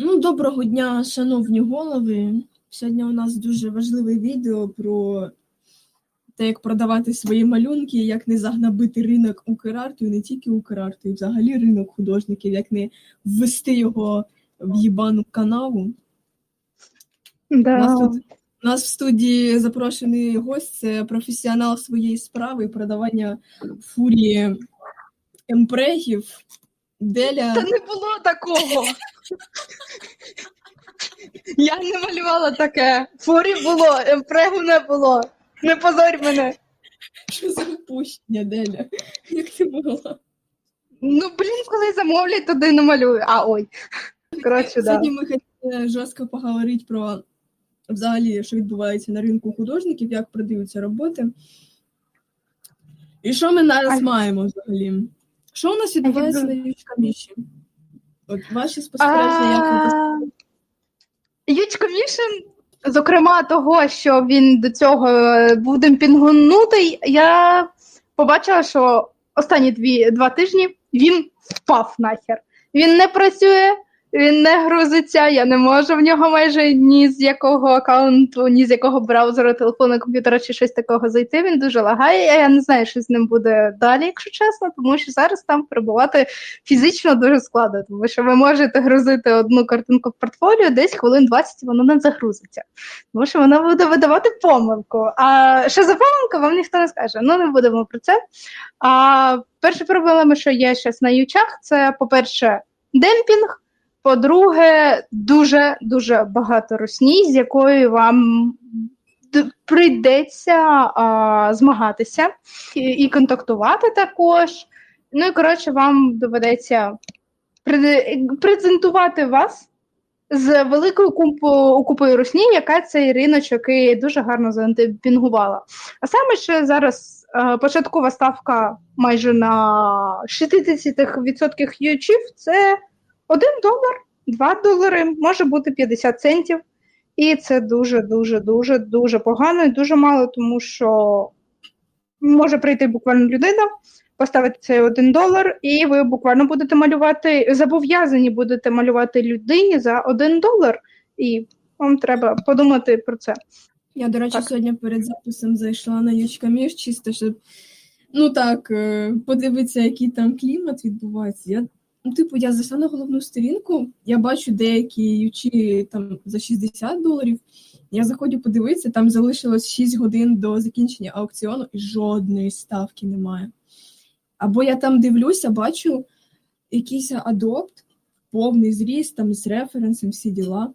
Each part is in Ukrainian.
Ну, доброго дня, шановні голови. Сьогодні у нас дуже важливе відео про те, як продавати свої малюнки, як не загнобити ринок Украрту, і не тільки Украрту, і взагалі ринок художників, як не ввести його в їбану канаву. У нас, тут, у нас в студії запрошений гость, це професіонал своєї справи продавання фурії емпрегів. Деля. Та не було такого. Я не малювала таке. Фурі було, емпрегу не було. Не позорь мене. Що за впущення, Деля? Як ти могла? Ну, блін, коли замовлять, туди намалюю. А ой. Коротше, да. Сьогодні ми хотіли жорстко поговорити про взагалі, що відбувається на ринку художників, як продаються роботи. І що ми зараз А- маємо взагалі? Що у нас відбувається на Ючкаміші? От ваші спостереження, як ви це Мішин, зокрема того, що він до цього е, був демпінгунутий, я побачила, що останні дві, два тижні він впав нахер. Він не працює, він не грузиться, я не можу в нього майже ні з якого аккаунту, ні з якого браузера, телефону, комп'ютера чи щось такого зайти. Він дуже лагає. Я не знаю, що з ним буде далі, якщо чесно, тому що зараз там перебувати фізично дуже складно, тому що ви можете грузити одну картинку в портфоліо, десь хвилин 20 воно не загрузиться. Тому що вона буде видавати помилку. А що за помилка, вам ніхто не скаже. Ну, не будемо про це. А перша проблема, що є зараз на ючах, це, по-перше, демпінг. По-друге, дуже дуже багато русні, з якою вам прийдеться а, змагатися і, і контактувати також. Ну і коротше, вам доведеться презентувати вас з великою купою, русні, яка цей риночок і дуже гарно заантипінгувала. А саме ще зараз е, початкова ставка майже на 60% ючів це 1 долар, 2 долари, може бути 50 центів. І це дуже, дуже, дуже, дуже погано і дуже мало, тому що може прийти буквально людина, поставити цей один долар, і ви буквально будете малювати, зобов'язані будете малювати людині за один долар. І вам треба подумати про це. Я, до речі, Так. сьогодні перед записом зайшла на Ючкаміш, чисто, щоб ну так, е, подивитися, який там клімат відбувається. Я, ну, типу, я зайшла на головну сторінку, я бачу деякі ючі там за 60 доларів. Я заходжу подивитися, там залишилось 6 годин до закінчення аукціону і жодної ставки немає. Або я там дивлюся, бачу якийсь адопт, повний зріст, там з референсом, всі діла.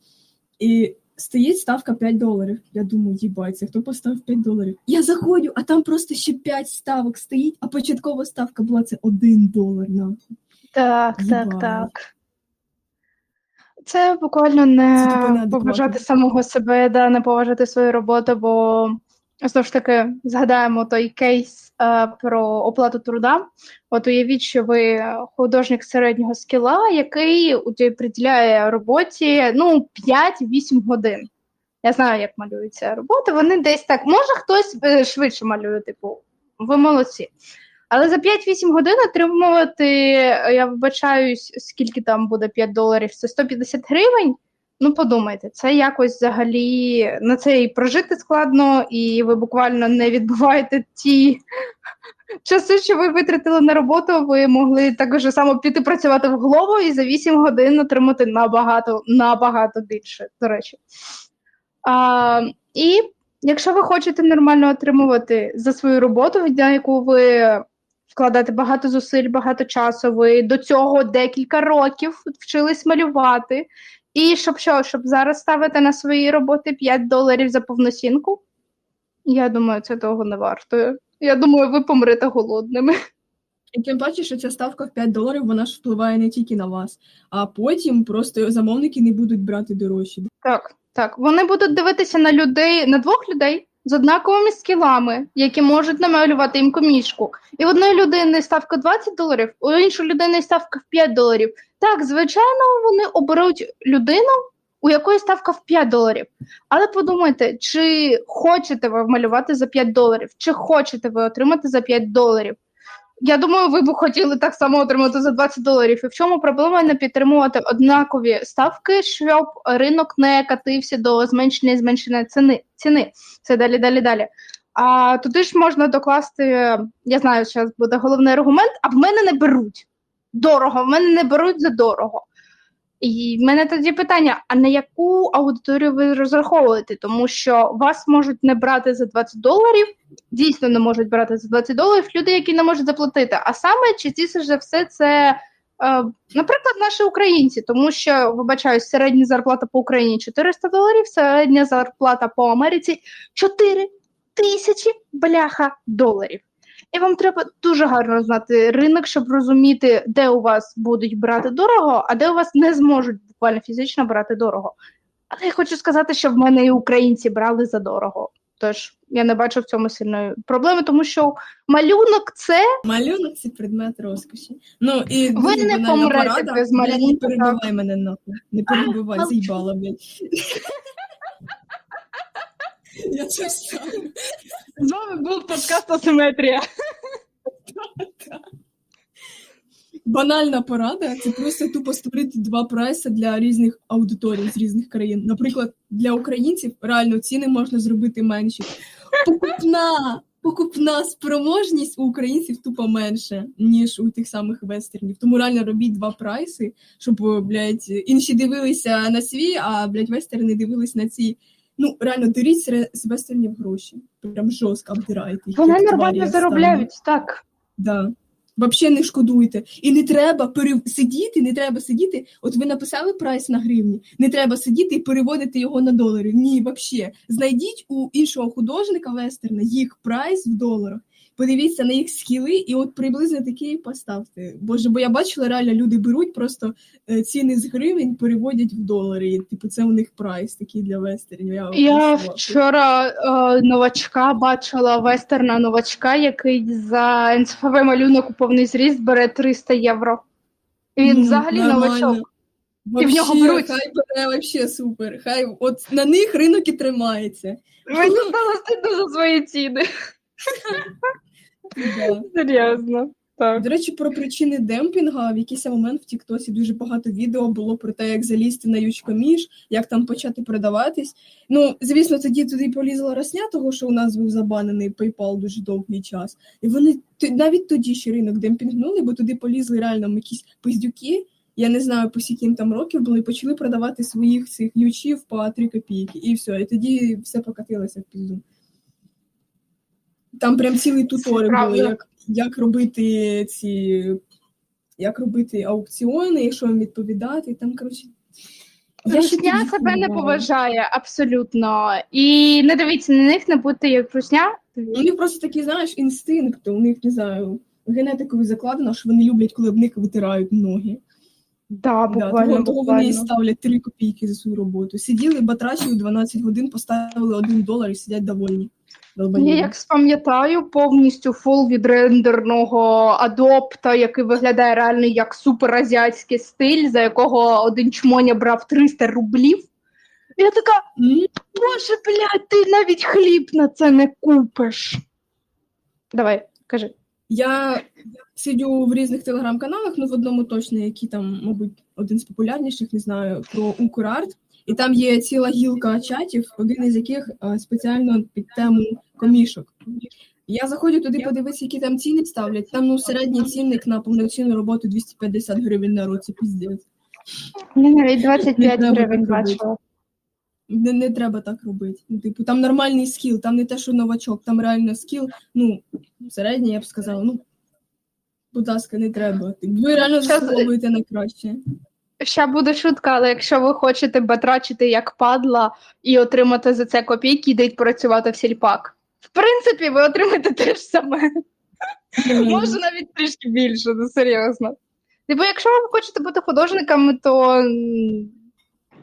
І стоїть ставка 5 доларів. Я думаю, їбаться, хто поставив 5 доларів? Я заходжу, а там просто ще 5 ставок стоїть, а початкова ставка була це 1 долар. нахуй. Так, Їбать. так, так. Це буквально не Це поважати самого себе, да, не поважати свою роботу, бо знову ж таки згадаємо той кейс е, про оплату труда. От уявіть, що ви художник середнього скіла, який у приділяє роботі ну, 5-8 годин. Я знаю, як малюються роботи. Вони десь так. Може, хтось е, швидше малює, типу, ви молодці. Але за 5-8 годин отримувати, я вибачаюсь, скільки там буде 5 доларів, це 150 гривень. Ну, подумайте, це якось взагалі на це і прожити складно, і ви буквально не відбуваєте ті часи, що ви витратили на роботу. Ви могли так же само піти працювати в голову і за 8 годин отримати набагато, набагато більше, до речі. А, і якщо ви хочете нормально отримувати за свою роботу, на яку ви вкладати багато зусиль, багато часу. Ви до цього декілька років вчились малювати. І щоб що, щоб зараз ставити на свої роботи 5 доларів за повноцінку, я думаю, це того не варто. Я думаю, ви помрете голодними. І тим паче, що ця ставка в 5 доларів, вона ж впливає не тільки на вас, а потім просто замовники не будуть брати дорожчі. Так, так. Вони будуть дивитися на людей, на двох людей з однаковими скілами, які можуть намалювати їм комішку. І в одної людини ставка 20 доларів, у іншої людини ставка в 5 доларів. Так, звичайно, вони оберуть людину, у якої ставка в 5 доларів. Але подумайте, чи хочете ви малювати за 5 доларів, чи хочете ви отримати за 5 доларів. Я думаю, ви б хотіли так само отримати за 20 доларів. І в чому проблема не підтримувати однакові ставки, щоб ринок не катився до зменшення і зменшення ціни. ціни. Це далі, далі, далі. А туди ж можна докласти, я знаю, зараз буде головний аргумент, а в мене не беруть дорого, в мене не беруть за дорого. І в мене тоді питання: а на яку аудиторію ви розраховуєте? Тому що вас можуть не брати за 20 доларів, дійсно не можуть брати за 20 доларів люди, які не можуть заплатити. А саме частіше за все це, е, наприклад, наші українці, тому що вибачаюсь, середня зарплата по Україні 400 доларів, середня зарплата по Америці 4 тисячі бляха доларів. І вам треба дуже гарно знати ринок, щоб розуміти, де у вас будуть брати дорого, а де у вас не зможуть буквально фізично брати дорого. Але я хочу сказати, що в мене і українці брали за дорого. Тож я не бачу в цьому сильної проблеми, тому що малюнок це Малюнок це предмет розкоші. Ну і Ви не помрете без малюнка, Не перебивай мене нахуй. Не перебивай, молчу. заїбала, блядь. Я це з вами був подкаст Асиметрія. Банальна порада це просто тупо створити два прайси для різних аудиторій з різних країн. Наприклад, для українців реально ціни можна зробити менші. Покупна, покупна спроможність у українців тупо менше, ніж у тих самих вестернів. Тому реально робіть два прайси, щоб, блядь, інші дивилися на свій, а блядь, вестерни дивились на ці. Ну, реально, деріть з вестернів гроші. Прям жорстко обдирайте. їх, Вони нормально заробляють, так. Да. Вообще не шкодуйте. І не треба перев... сидіти, не треба сидіти. От ви написали прайс на гривні, не треба сидіти і переводити його на долари. Ні, взагалі. Знайдіть у іншого художника вестерна їх прайс в доларах. Подивіться на їх скіли, і от приблизно такий поставте. Боже, бо я бачила, реально люди беруть просто е, ціни з гривень, переводять в долари. І, типу, це у них прайс такий для вестернів. Я, Я вчора е, новачка бачила вестерна новачка, який за НЦФВ малюнок у повний зріст бере 300 євро. І він Ну, взагалі нормально. новачок. І в нього беруть. Хай бере вообще супер. Хай от на них ринок і тримається. Мені стало стидно за свої ціни. Серйозно. Так. До речі, про причини демпінга в якийсь момент в Тіктосі дуже багато відео було про те, як залізти на Ючкоміж, як там почати продаватись. Ну, звісно, тоді туди полізла росня, того що у нас був забанений PayPal дуже довгий час. І вони навіть тоді ще ринок демпінгнули, бо туди полізли реально якісь пиздюки. Я не знаю, по скільки там років було, і почали продавати своїх цих ючів по 3 копійки. І все. І тоді все покатилося в пізду. Там прям цілий Правда. були, як, як робити ці. Як робити аукціони, якщо їм відповідати, там, коротше. Русня себе не поважає абсолютно. І не дивіться на них, не будьте як русня. У них просто такі, знаєш, інстинкти, у них, не знаю, генетикою закладено, що вони люблять, коли об них витирають ноги. Да, Да, буквально, того, того вони ставлять 3 копійки за свою роботу. Сиділи, батрачили 12 годин, поставили 1 долар і сидять довольні. Я як спам'ятаю повністю фул від рендерного адопта, який виглядає реально як суперазіатський стиль, за якого один чмоня брав 300 рублів. Я така, боже, блядь, ти навіть хліб на це не купиш. Давай, кажи. Я сидю в різних телеграм-каналах, ну в одному точно, який там, мабуть, один з популярніших, не знаю, про Украрт. І там є ціла гілка чатів, один із яких е, спеціально під тему комішок. Я заходжу туди подивитися, які там ціни ставлять. Там ну середній цінник на повноцінну роботу 250 гривень на руці, піздець. Я навіть 25 Не треба гривень так робити. бачила. Не, не треба так робити. Ну, типу, там нормальний скіл, там не те, що новачок, там реально скіл, ну, середній, я б сказала, ну, будь ласка, не треба. Типу, Ви реально Щас- заслуговуєте на краще. Ще буде шутка, але якщо ви хочете батрачити як падла і отримати за це копійки, йдіть працювати в сільпак. В принципі, ви отримаєте те ж саме. Може навіть трішки більше, ну серйозно. Типу, якщо ви хочете бути художниками, то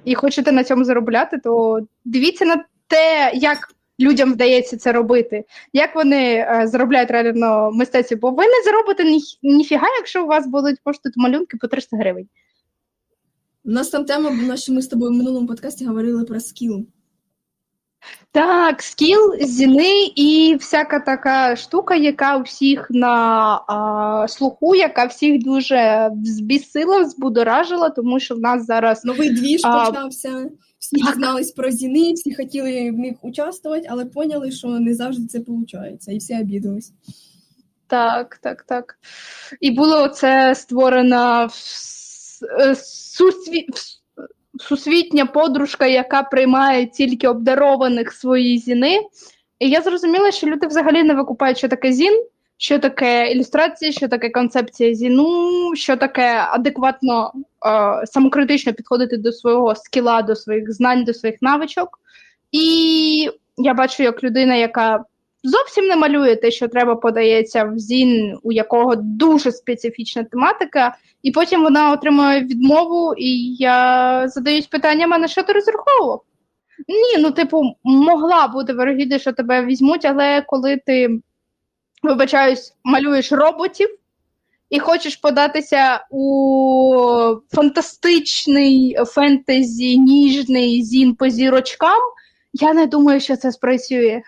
і хочете на цьому заробляти, то дивіться на те, як людям вдається це робити, як вони е, заробляють реально в мистецтві, бо ви не заробите ні, ніфіга, якщо у вас будуть коштувати малюнки по 300 гривень. У нас там тема була, що ми з тобою в минулому подкасті говорили про скіл. Так, скіл, зіни і всяка така штука, яка у всіх на а, слуху, яка всіх дуже збісила, збудоражила, тому що в нас зараз Новий двіж А, почався. Всі дізнались про зіни, всі хотіли в них участвувати, але поняли, що не завжди це виходить, і всі обідались. Так, так, так. І було це створена вс- е, сусві... сусвітня подружка, яка приймає тільки обдарованих свої зіни. І я зрозуміла, що люди взагалі не викупають, що таке зін, що таке ілюстрація, що таке концепція зіну, що таке адекватно е, самокритично підходити до свого скіла, до своїх знань, до своїх навичок. І я бачу, як людина, яка зовсім не малює те, що треба подається в зін, у якого дуже специфічна тематика, і потім вона отримує відмову, і я задаюсь питаннями, на що ти розраховував? Ні, ну, типу, могла бути вирогідність, що тебе візьмуть, але коли ти, вибачаюсь, малюєш роботів і хочеш податися у фантастичний фентезі, ніжний зін по зірочкам, я не думаю, що це спрацює.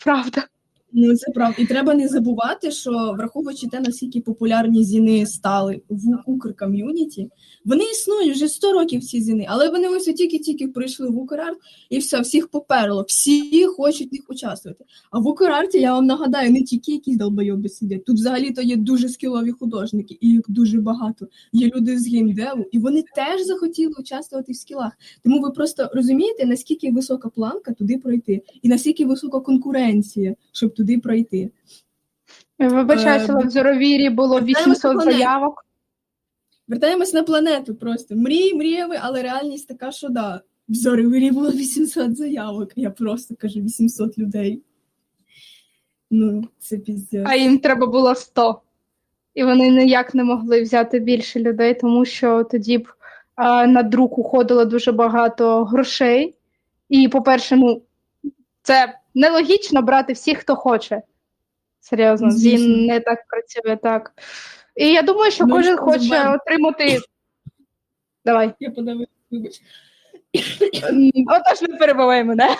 Правда. Ну, це правда. І треба не забувати, що враховуючи те, наскільки популярні зіни стали в Укр-ком'юніті, вони існують вже 100 років ці зіни, але вони ось тільки-тільки прийшли в Украрт, і все, всіх поперло, всі хочуть них участвувати. А в Украрті, я вам нагадаю, не тільки якісь долбойоби сидять. Тут взагалі-то є дуже скілові художники, і їх дуже багато. Є люди з геймдеву, і вони теж захотіли участвувати в скілах. Тому ви просто розумієте, наскільки висока планка туди пройти, і наскільки висока конкуренція, щоб туди пройти. Вибачаюся, Е, в Зоровірі було 800 заявок. Вертаємось на планету просто. Мрії, мріяли, але реальність така, що да. В Зоревирі було 800 заявок. Я просто кажу 800 людей. Ну, це піздець. а їм треба було 100. І вони ніяк не могли взяти більше людей, тому що тоді б а, на друк уходило дуже багато грошей. І, по-перше, ну, це нелогічно брати всіх, хто хоче. Серйозно, Звісно. він не так працює так. І я думаю, що Ну, кожен що хоче отримати. Давай. Я подавив, вибач. Отож, не перебивай мене.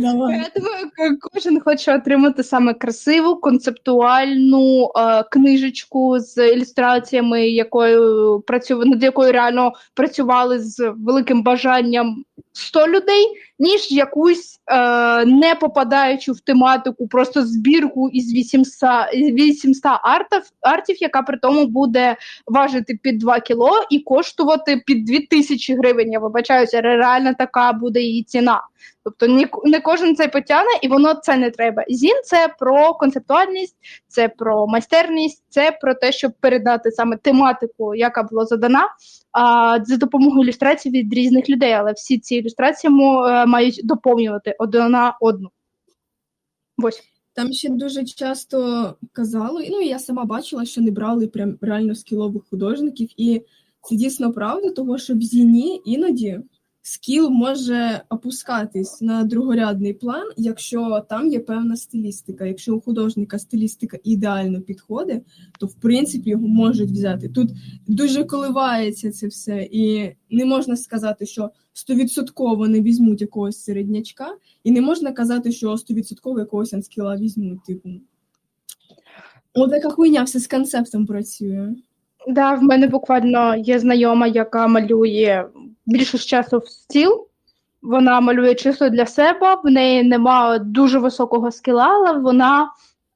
Я кожен хоче отримати саме красиву, концептуальну е, книжечку з ілюстраціями, якою працю... над якою реально працювали з великим бажанням 100 людей, ніж якусь е, не попадаючу в тематику, просто збірку із 800, із 800 артів, артів, яка при тому буде важити під 2 кіло і коштувати під 2000 гривень. Я вибачаюся, реально така буде її ціна. Тобто ні, не кожен це потягне, і воно це не треба. Зін це про концептуальність, це про майстерність, це про те, щоб передати саме тематику, яка була задана, а, за допомогою ілюстрацій від різних людей. Але всі ці ілюстрації е, мають доповнювати одна одну. Ось. Там ще дуже часто казали, ну я сама бачила, що не брали прям реально скілових художників, і це дійсно правда, тому що в зіні іноді скіл може опускатись на другорядний план, якщо там є певна стилістика. Якщо у художника стилістика ідеально підходить, то в принципі його можуть взяти. Тут дуже коливається це все, і не можна сказати, що стовідсотково не візьмуть якогось середнячка, і не можна казати, що 100% якогось анскіла візьмуть. Типу. Така хуйня все з концептом працює. Да, в мене буквально є знайома, яка малює більшість часу в стіл. Вона малює чисто для себе, в неї немає дуже високого скіла, але вона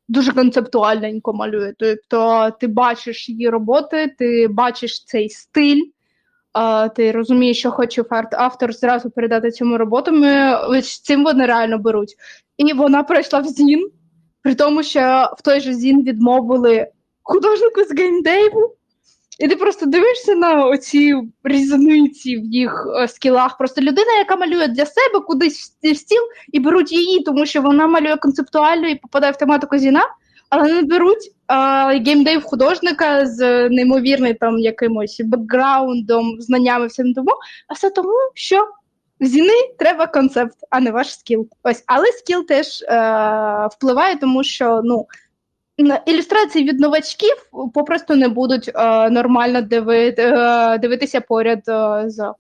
дуже концептуальненько малює. Тобто ти бачиш її роботи, ти бачиш цей стиль, ти розумієш, що хоче автор зразу передати цьому роботу. Ми, ось цим вони реально беруть. І вона пройшла в Зін, при тому, що в той же Зін відмовили художнику з геймдейву. І ти просто дивишся на оці різниці в їх е, скілах. Просто людина, яка малює для себе кудись в сті- стіл, і беруть її, тому що вона малює концептуально і попадає в тематику зіна, але не беруть геймдейв художника з неймовірним там якимось бекграундом, знаннями всім тому, а все тому, що в зіни треба концепт, а не ваш скіл. Ось, але скіл теж е, впливає, тому що ну. Ілюстрації від новачків попросту не будуть е, нормально диви, е, дивитися поряд е, з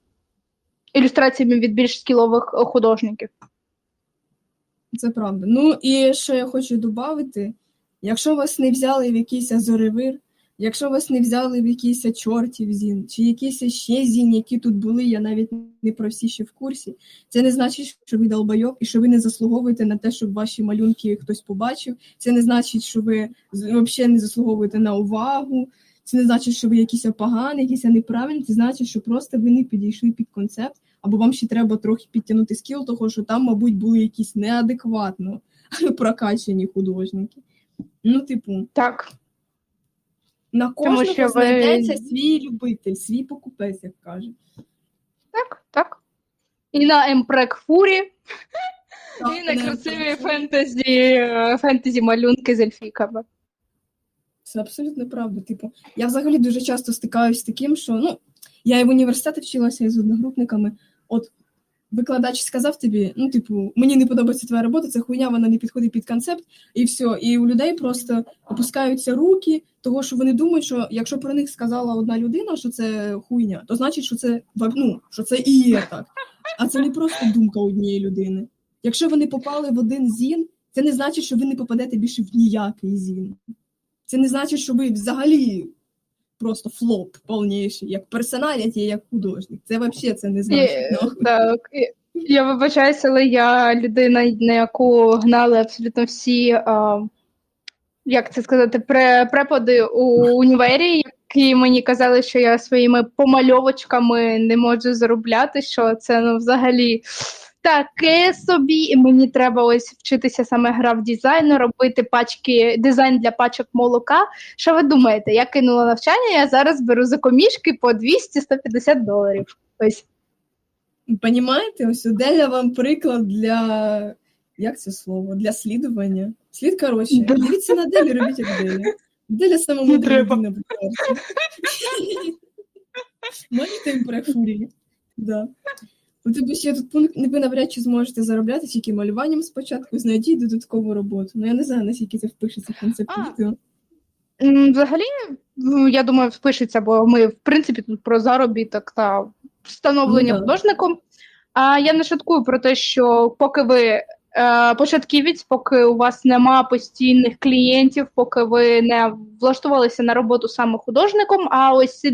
ілюстраціями від більш скілових художників. Це правда. Ну і що я хочу додати, якщо вас не взяли в якийсь зоревир, якщо вас не взяли в якийсь чортів зін, чи якийсь ще зін, які тут були, я навіть не про всі ще в курсі, це не значить, що ви долбойоб і що ви не заслуговуєте на те, щоб ваші малюнки хтось побачив. Це не значить, що ви взагалі не заслуговуєте на увагу. Це не значить, що ви якісь погані, якісь неправильні. Це значить, що просто ви не підійшли під концепт, або вам ще треба трохи підтягнути скіл, того що там, мабуть, були якісь неадекватно прокачані художники. Ну, типу, Так. На кожного що ви- знайдеться свій любитель, свій покупець, як кажуть. Так, так. І на Емпрек Фурі, і на красиві фентезі, е, фентезі малюнки з ельфійками. Це абсолютно правда. Типу, я взагалі дуже часто стикаюся з таким, що ну, я і в університеті вчилася і з одногрупниками. От викладач сказав тобі, ну, типу, мені не подобається твоя робота, це хуйня, вона не підходить під концепт, і все. І у людей просто опускаються руки, того, що вони думають, що якщо про них сказала одна людина, що це хуйня, то значить, що це ну, що це і є так. А це не просто думка однієї людини. Якщо вони попали в один зін, це не значить, що ви не попадете більше в ніякий зін. Це не значить, що ви взагалі просто флоп повніший, як персоналіті, як художник. Це взагалі це не значить. Так. Я вибачаюся, але я людина, на яку гнали абсолютно всі, а, як це сказати, пре- преподи у універі, які мені казали, що я своїми помальовочками не можу заробляти, що це ну, взагалі таке собі, і мені треба ось вчитися саме грав дизайну, робити пачки, дизайн для пачок молока. Що ви думаєте? Я кинула навчання, я зараз беру за комішки по 200-150 доларів. Ось. Понімаєте, ось Деля вам приклад для. Як це слово? Для слідування. Слід коротше. Да. Дивіться на Делі, робіть як Деля. Деля мудра треба. в карті. Імпрефурії? Да. Тебе ще тут пункт, ви навряд чи зможете заробляти тільки малюванням спочатку, знайдіть додаткову роботу. Ну я не знаю, наскільки це впишеться в концепт відео. Взагалі, ну, я думаю, впишеться, бо ми, в принципі, тут про заробіток та встановлення Ну, да. художником. А я не шуткую про те, що поки ви е, початківець, поки у вас нема постійних клієнтів, поки ви не влаштувалися на роботу саме художником, а ось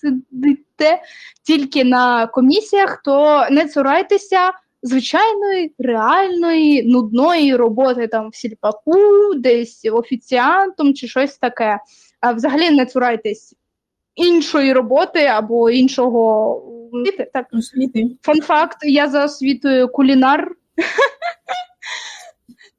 сидите тільки на комісіях, то не цурайтеся звичайної, реальної, нудної роботи там в сільпаку, десь офіціантом чи щось таке. А взагалі не цурайтесь іншої роботи або іншого. Так, Освіти. Фан факт, я за освітою кулінар.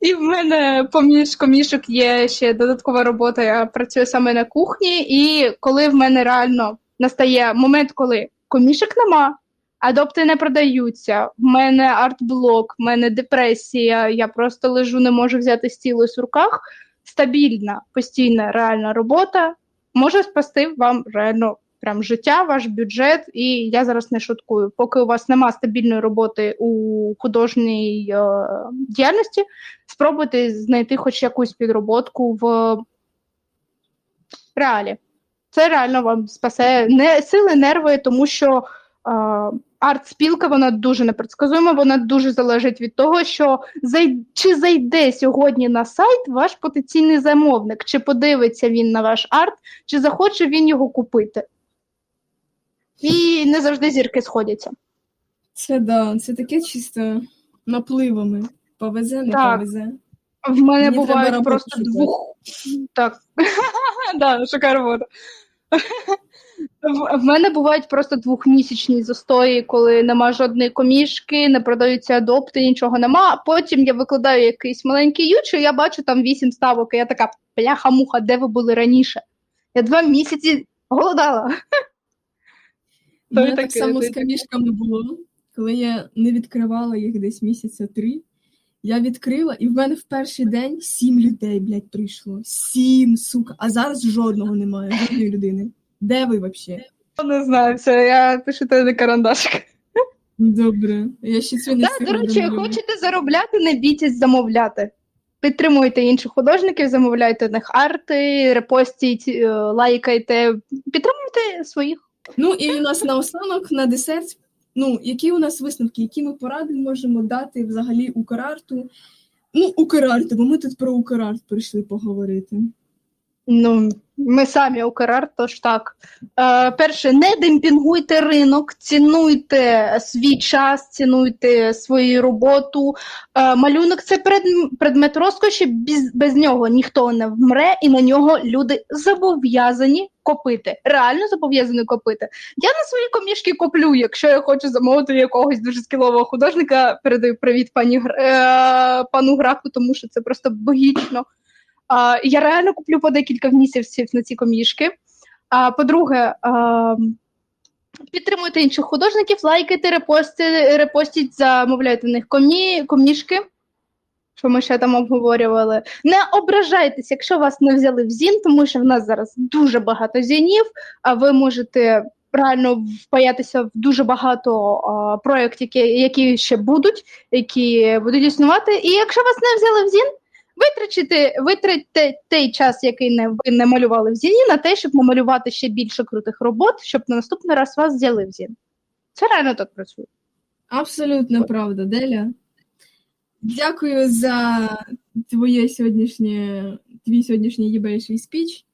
І в мене поміж комішок є ще додаткова робота. Я працюю саме на кухні, і коли в мене реально настає момент, коли комішок нема, адопти не продаються, в мене арт-блок, в мене депресія, я просто лежу, не можу взяти стілус в руках. Стабільна, постійна, реальна робота може спасти вам реально прям життя, ваш бюджет, і я зараз не шуткую. Поки у вас нема стабільної роботи у художній е, діяльності, спробуйте знайти хоч якусь підроботку в реалі. Це реально вам спасе не сили, нерви, тому що е, арт-спілка вона дуже непредсказуема, вона дуже залежить від того, що зай... чи зайде сьогодні на сайт ваш потенційний замовник, чи подивиться він на ваш арт, чи захоче він його купити. І не завжди зірки сходяться. Це да, це таке чисто напливами. Повезе, не Так. повезе. В мене Мені бувають просто двох. Так. да, шукай роботу. В- мене бувають просто двохмісячні застої, коли нема жодної комішки, не продаються адопти, нічого нема. Потім я викладаю якийсь маленький ючу, і я бачу там вісім ставок, і я така бляха-муха, де ви були раніше? Я два місяці голодала. Мене так само з таке. камішками було, коли я не відкривала їх десь місяця три. Я відкрила, і в мене в перший день сім людей, блядь, прийшло. Сім, сука. А зараз жодного немає, жодної людини. Де ви взагалі? Не знаю, все, я пишу тебе на карандашик. Добре. Я ще цю не Так, до речі, хочете заробляти, не бійтесь замовляти. Підтримуйте інших художників, замовляйте в них арти, репостіть, е, лайкайте, підтримуйте своїх. Ну і у нас наостанок на десерт Ну, які у нас висновки, які ми поради можемо дати взагалі Украрту? Ну, Украрту, бо ми тут про Украрт прийшли поговорити. Ну, ми самі Украр, тож так. Е, перше, не демпінгуйте ринок, цінуйте свій час, цінуйте свою роботу. Е, малюнок це пред- предмет розкоші, без, без нього ніхто не вмре, і на нього люди зобов'язані копити. Реально зобов'язані копити. Я на свої комішки коплю, якщо я хочу замовити якогось дуже скілового художника, передаю привіт пані е, пану графу, тому що це просто богічно. Я реально куплю по декілька місяців на ці комішки. А, по-друге, підтримуйте інших художників, лайкайте, репости, репостіть, замовляйте в них комі, комішки, що ми ще там обговорювали. Не ображайтесь, якщо вас не взяли в ЗІН, тому що в нас зараз дуже багато зінів, а ви можете реально впаятися в дуже багато а, проєктів, які, які ще будуть, які будуть існувати. І якщо вас не взяли в ЗІН, Витрачити, витратьте той час, який не, ви не малювали в Зіні, на те, щоб намалювати ще більше крутих робот, щоб на наступний раз вас взяли в Зін. Це реально так працює. Абсолютно правда, Деля. Дякую за твоє сьогоднішнє, твій сьогоднішній єбейший спіч.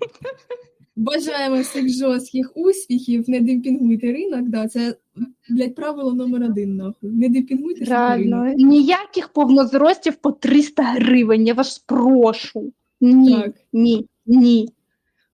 Бажаємо всіх жорстких успіхів, не демпінгуйте ринок, да, це, блядь, правило номер один, нахуй. Не демпінгуйте Реально. ринок. Ніяких повнозростів по 300 гривень, я вас прошу. Ні, Так. ні, ні.